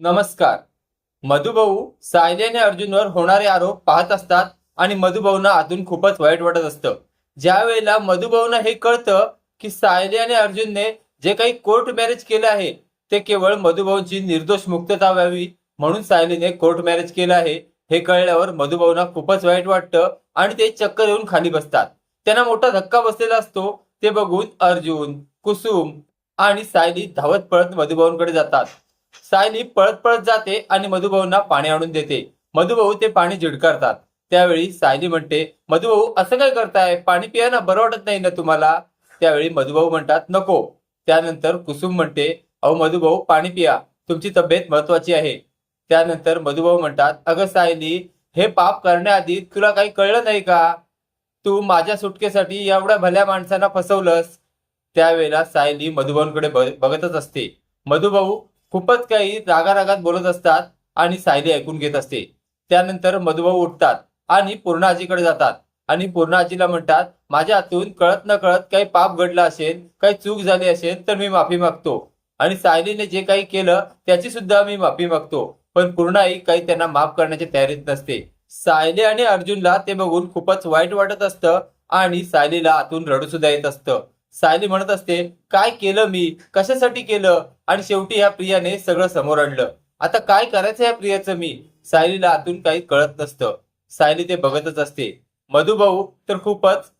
नमस्कार. मधुभाऊ सायली अर्जुनवर होणारे आरोप पाहत असतात आणि मधुभाऊना आतून खूपच वाईट वाटत असतं. ज्या वेळेला मधुभाऊना हे कळतं की सायली आणि अर्जुनने जे काही कोर्ट मॅरेज केलं आहे ते केवळ मधुभाऊंची निर्दोष मुक्तता व्हावी म्हणून सायलीने कोर्ट मॅरेज केलं आहे हे कळल्यावर मधुभाऊना खूपच वाईट वाटतं आणि ते चक्कर येऊन खाली बसतात. त्यांना मोठा धक्का बसलेला असतो ते बघून अर्जुन कुसुम आणि सायली धावत पळत मधुभाऊंकडे जातात. सायली पळत पळत जाते आणि मधुभाऊंना पाणी आणून देते. मधुभाऊ ते पाणी झिडकारतात. त्यावेळी सायली म्हणते मधुभाऊ असं काय करताय? पाणी पिया ना बरं वाटत नाही ना तुम्हाला? त्यावेळी मधुभाऊ म्हणतात नको. त्यानंतर कुसुम म्हणते अहो मधुभाऊ पाणी पिया. तुमची तब्येत महत्वाची आहे. त्यानंतर मधुभाऊ म्हणतात अगं सायली हे पाप करण्याआधी तुला काही कळलं नाही का? तू माझ्या सुटकेसाठी एवढ्या भल्या माणसांना फसवलंस. त्यावेळेला सायली मधुभाऊंकडे बघतच असते. मधुभाऊ खूपच काही रागारागात बोलत असतात आणि सायली ऐकून घेत असते. त्यानंतर मधुभाऊ उठतात आणि पूर्णाजीकडे जातात आणि पूर्णाजीला म्हणतात माझ्या हातून कळत न कळत काही पाप घडलं असेल काही चूक झाली असेल तर मी माफी मागतो. आणि सायलीने जे काही केलं त्याची सुद्धा मी माफी मागतो. पण पूर्णाई काही त्यांना माफ करण्याच्या तयारीत नसते. सायली आणि अर्जुनला ते बघून खूपच वाईट वाटत असतं आणि सायलीला आतून रडू सुद्धा येत असतं. सायली म्हणत असते काय केलं मी? कशासाठी केलं? आणि शेवटी ह्या प्रियाने सगळं समोर आणलं. आता काय करायचं या प्रियाचं मी? सायलीला आतून काही कळत नसतं. सायली ते बघतच असते. मधुभाऊ तर खूपच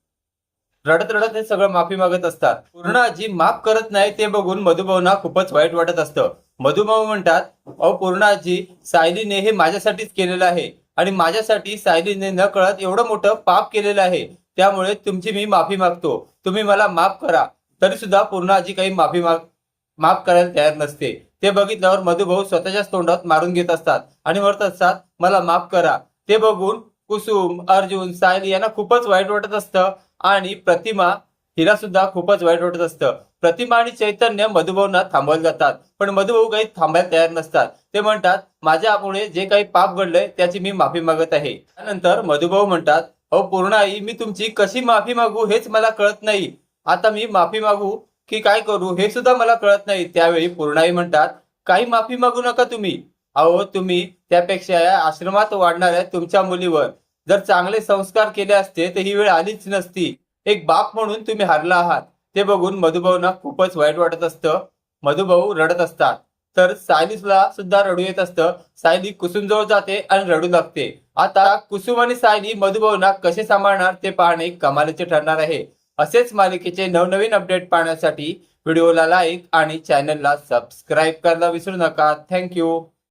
रडत रडत हे सगळं माफी मागत असतात. पूर्ण आजी माफ करत नाही ते बघून मधुभाऊना खूपच वाईट वाटत असतं. मधुभाऊ म्हणतात अहो पूर्ण आजी सायलीने हे माझ्यासाठीच केलेलं आहे आणि माझ्यासाठी सायलीने न कळत एवढं मोठं पाप केलेलं आहे. त्यामुळे तुमची मी माफी मागतो. तुम्ही मला माफ करा. तरी सुद्धा पूर्णाजी काही माफी माग माफ करायला तयार नसते. ते बघितल्यावर मधुभाऊ स्वतःच्याच तोंडात मारून घेत असतात आणि म्हणत असतात मला माफ करा. ते बघून कुसुम अर्जुन सायली यांना खूपच वाईट वाटत असतं आणि प्रतिमा हिला सुद्धा खूपच वाईट वाटत असतं. प्रतिमा आणि चैतन्य मधुभाऊंना थांबवले जातात पण मधुभाऊ काही थांबायला तयार नसतात. ते म्हणतात माझ्यापुढे जे काही पाप घडलंय त्याची मी माफी मागत आहे. त्यानंतर मधुभाऊ म्हणतात अहो पूर्ण आई मी तुमची कशी माफी मागू हेच मला कळत नाही. आता मी माफी मागू की काय करू हे सुद्धा मला कळत नाही. त्यावेळी पूर्णाई म्हणतात काही माफी मागू नका तुम्ही. अहो तुम्ही त्यापेक्षा या आश्रमात वाढणाऱ्या तुमच्या मुलीवर जर चांगले संस्कार केले असते तर ही वेळ आलीच नसती. एक बाप म्हणून तुम्ही हारला आहात. ते बघून मधुभाऊना खूपच वाईट वाटत असतं. मधुभाऊ रडत असतात. तर सायलीला सुद्धा रडू येत असतं. सायली कुसुम जवळ जाते आणि रडू लागते. आता कुसुम आणि सायली मधुभाऊना कसे सांभाळणार ते पाहणे कमालीचे ठरणार आहे. असेच मालिकेचे नवनवीन अपडेट पाहण्यासाठी व्हिडिओला लाईक आणि चॅनलला सबस्क्राईब करायला विसरू नका. थँक्यू.